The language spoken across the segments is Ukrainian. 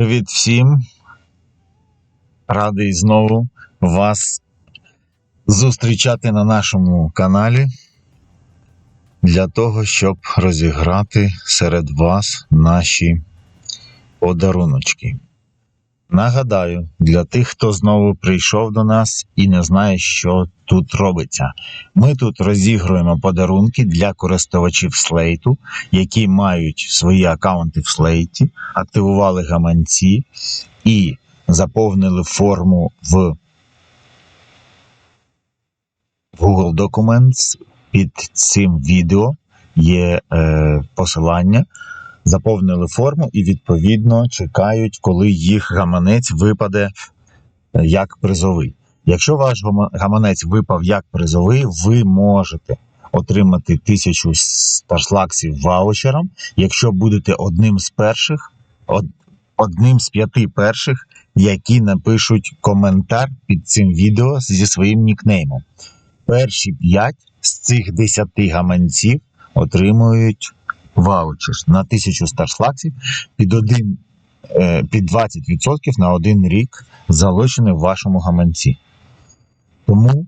Привіт всім. Радий знову вас зустрічати на нашому каналі для того, щоб розіграти серед вас наші подаруночки. Нагадаю, для тих, хто знову прийшов до нас і не знає, що тут робиться. Ми тут розігруємо подарунки для користувачів слейту, які мають свої аккаунти в слейті, активували гаманці і заповнили форму в Google Documents. Під цим відео є е, посилання. Заповнили форму і відповідно чекають, коли їх гаманець випаде е, як призовий. Якщо ваш гаманець випав як призовий, ви можете отримати тисячу старслаксів ваучером, якщо будете одним з перших, одним з п'яти перших, які напишуть коментар під цим відео зі своїм нікнеймом. Перші п'ять з цих десяти гаманців отримують ваучер на тисячу старслаксів під один е, під 20% на один рік залишений в вашому гаманці. Тому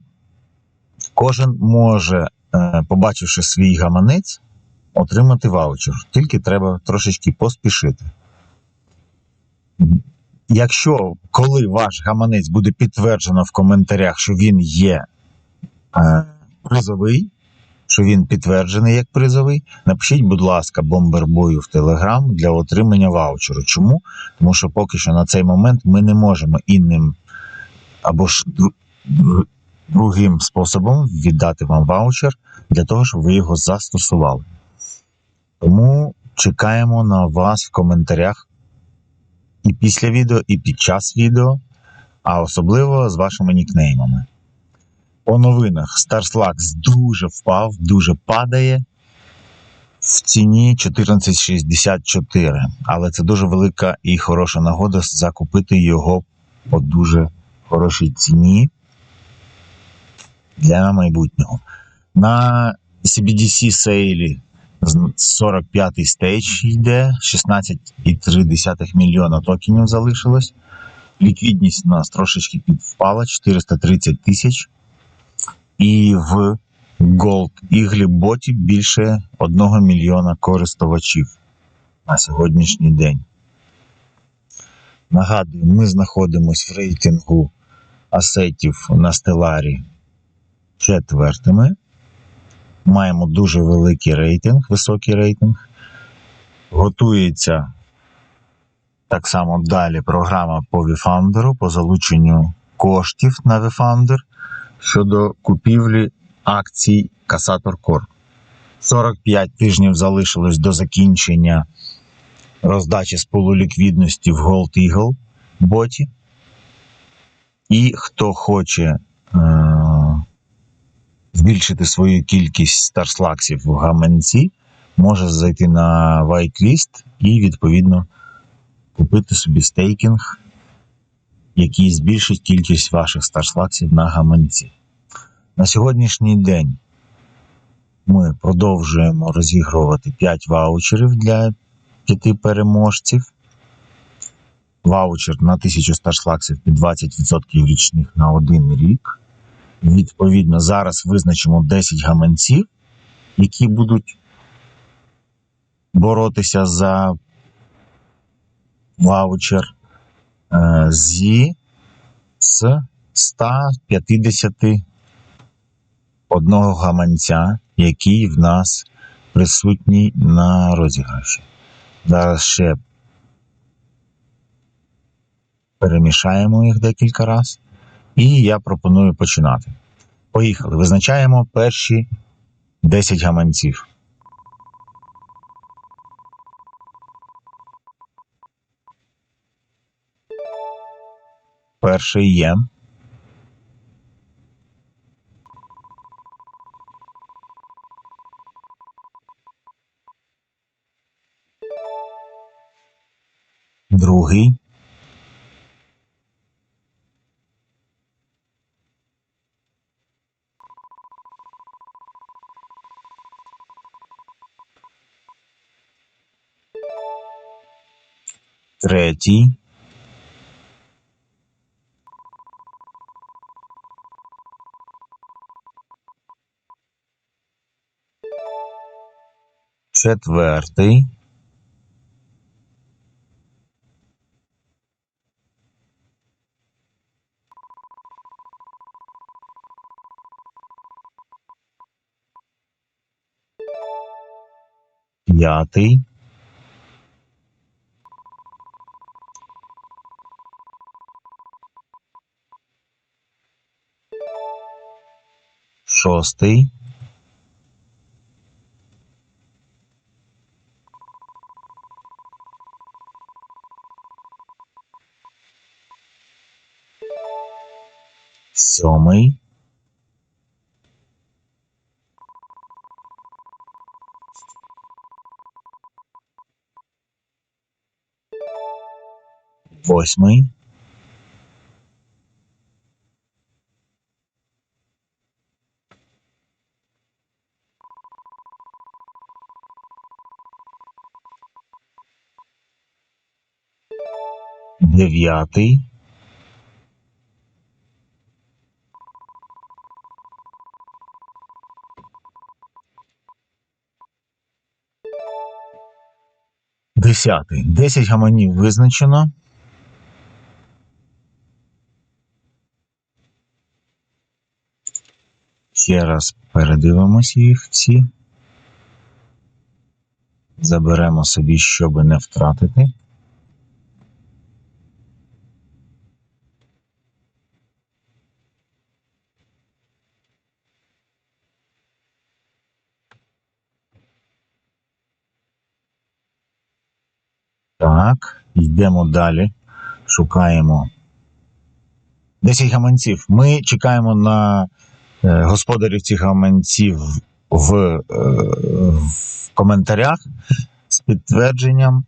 кожен може, е, побачивши свій гаманець, отримати ваучер. Тільки треба трошечки поспішити. Якщо коли ваш гаманець буде підтверджено в коментарях, що він є е, призовий, що він підтверджений як призовий, напишіть, будь ласка, бомбербою в Телеграм для отримання ваучеру. Чому? Тому що поки що на цей момент ми не можемо інним або ж дру- дру- другим способом віддати вам ваучер для того, щоб ви його застосували. Тому чекаємо на вас в коментарях і після відео, і під час відео, а особливо з вашими нікнеймами. По новинах StarSlux дуже впав, дуже падає в ціні 14,64. Але це дуже велика і хороша нагода закупити його по дуже хорошій ціні для майбутнього. На CBDC сейлі 45-й стейдж йде, 16,3 мільйона токенів залишилось. Ліквідність у нас трошечки підвпала 430 тисяч. І в Gold Eagle боті більше 1 мільйона користувачів на сьогоднішній день. Нагадую, ми знаходимося в рейтингу асетів на стеларі четвертими. Маємо дуже великий рейтинг, високий рейтинг. Готується так само далі програма по VFounder, по залученню коштів на VFounder щодо купівлі акцій Касатор Корп. 45 тижнів залишилось до закінчення роздачі з полуліквідності в Gold Eagle боті. І хто хоче е- збільшити свою кількість старслаксів в гаманці, може зайти на whitelist і відповідно купити собі стейкінг, який збільшить кількість ваших старслаксів на гаманці. На сьогоднішній день ми продовжуємо розігрувати 5 ваучерів для 5 переможців. Ваучер на 1000 старслаксів під 20% річних на один рік. Відповідно, зараз визначимо 10 гаманців, які будуть боротися за ваучер зі з 151 гаманця, який в нас присутній на розіграші. Зараз ще перемішаємо їх декілька разів. І я пропоную починати. Поїхали. Визначаємо перші 10 гаманців. Перший є. Другий. третій, четвертий, п'ятий, шостий, сьомий, восьмий, дев'ятий, десятий. Десять гаманів визначено. Ще раз передивимося їх всі. Заберемо собі, щоб не втратити. Так, йдемо далі. Шукаємо 10 гаманців. Ми чекаємо на е, господарів цих гаманців в, е, в коментарях з підтвердженням,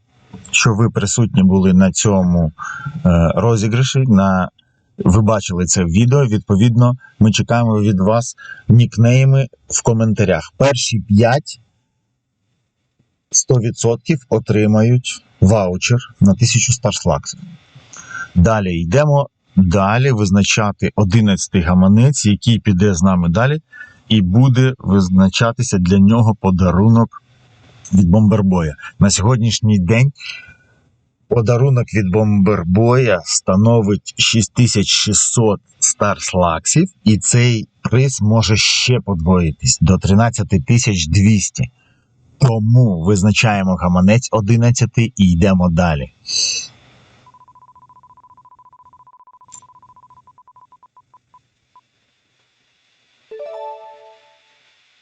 що ви присутні були на цьому е, розіграші. На, ви бачили це відео. Відповідно, ми чекаємо від вас нікнейми в коментарях. Перші 5 100% отримають ваучер на 1000 старслаксів. Далі йдемо далі визначати 11 гаманець, який піде з нами далі, і буде визначатися для нього подарунок від Бомбербоя. На сьогоднішній день подарунок від Бомбербоя становить 6600 старслаксів, і цей приз може ще подвоїтись до 13200. Тому визначаємо гаманець 11 і йдемо далі.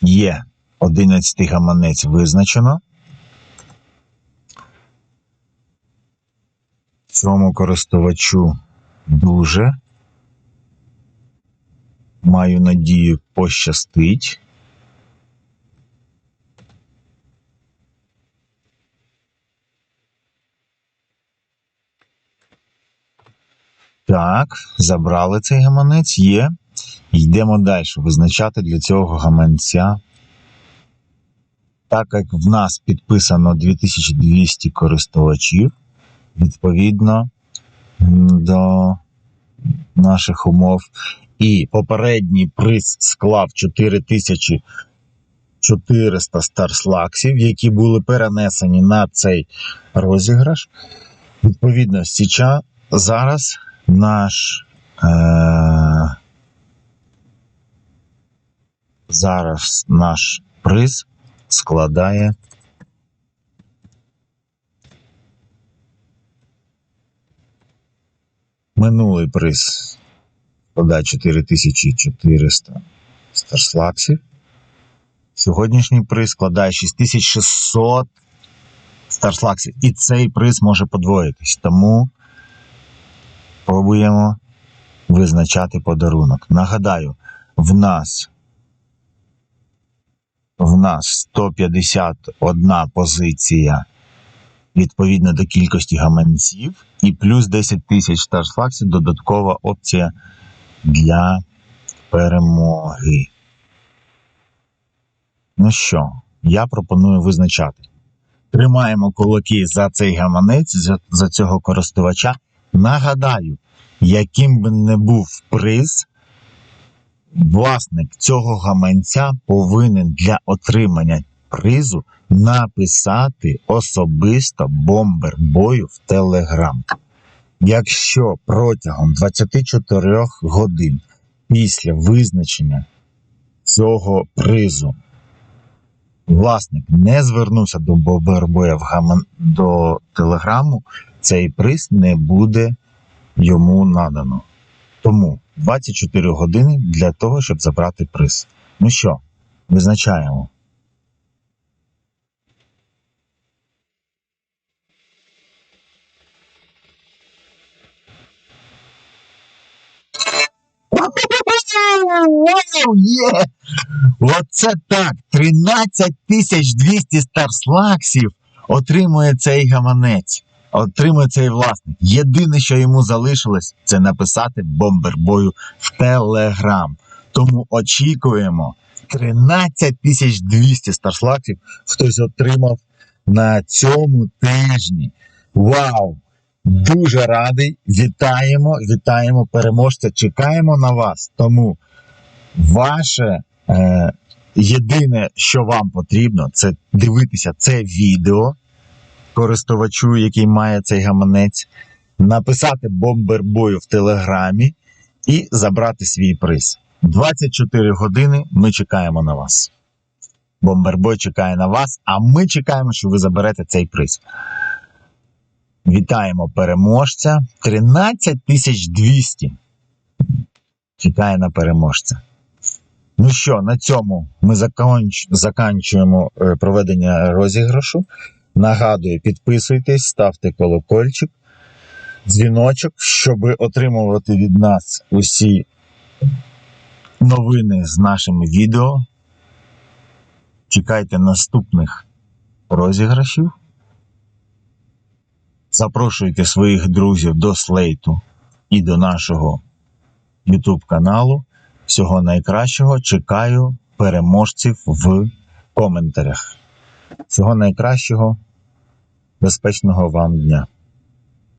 Є 11 гаманець визначено. Цьому користувачу дуже. Маю надію, пощастить. Так, забрали цей гаманець, є. Йдемо далі. Визначати для цього гаманця. Так як в нас підписано 2200 користувачів, відповідно до наших умов. І попередній приз склав 4400 старслаксів, які були перенесені на цей розіграш. Відповідно, січа зараз наш. Е- зараз наш приз складає минулий приз складає 4400 старслаксів. Сьогоднішній приз складає 6600 старслаксів. І цей приз може подвоїтись. Тому пробуємо визначати подарунок. Нагадаю, в нас в нас 151 позиція відповідно до кількості гаманців, і плюс 10 тисяч старфаксів додаткова опція для перемоги. Ну що, я пропоную визначати. Тримаємо кулаки за цей гаманець, за, за цього користувача. Нагадаю, яким би не був приз, власник цього гаманця повинен для отримання призу написати особисто бомбер бою в Телеграм. Якщо протягом 24 годин після визначення цього призу власник не звернувся до бомбербоя в гаман до телеграму, цей приз не буде йому надано. Тому 24 години для того, щоб забрати приз. Ну що, визначаємо. Є! Оце так! 13 тисяч 200 старслаксів отримує цей гаманець, отримує цей власник. Єдине, що йому залишилось, це написати бомбербою в Телеграм. Тому очікуємо 13 тисяч 200 старслаксів хтось отримав на цьому тижні. Вау! Дуже радий. Вітаємо, вітаємо переможця. Чекаємо на вас. Тому ваше е, єдине, що вам потрібно, це дивитися це відео користувачу, який має цей гаманець, написати бомбербою в телеграмі і забрати свій приз. 24 години ми чекаємо на вас. Бомбербой чекає на вас, а ми чекаємо, що ви заберете цей приз. Вітаємо переможця. 13 200. Чекає на переможця. Ну що, на цьому ми заканчуємо е, проведення розіграшу. Нагадую, підписуйтесь, ставте колокольчик, дзвіночок, щоб отримувати від нас усі новини з нашими відео. Чекайте наступних розіграшів. Запрошуйте своїх друзів до слейту і до нашого YouTube каналу. Всього найкращого. Чекаю переможців в коментарях. Всього найкращого, безпечного вам дня.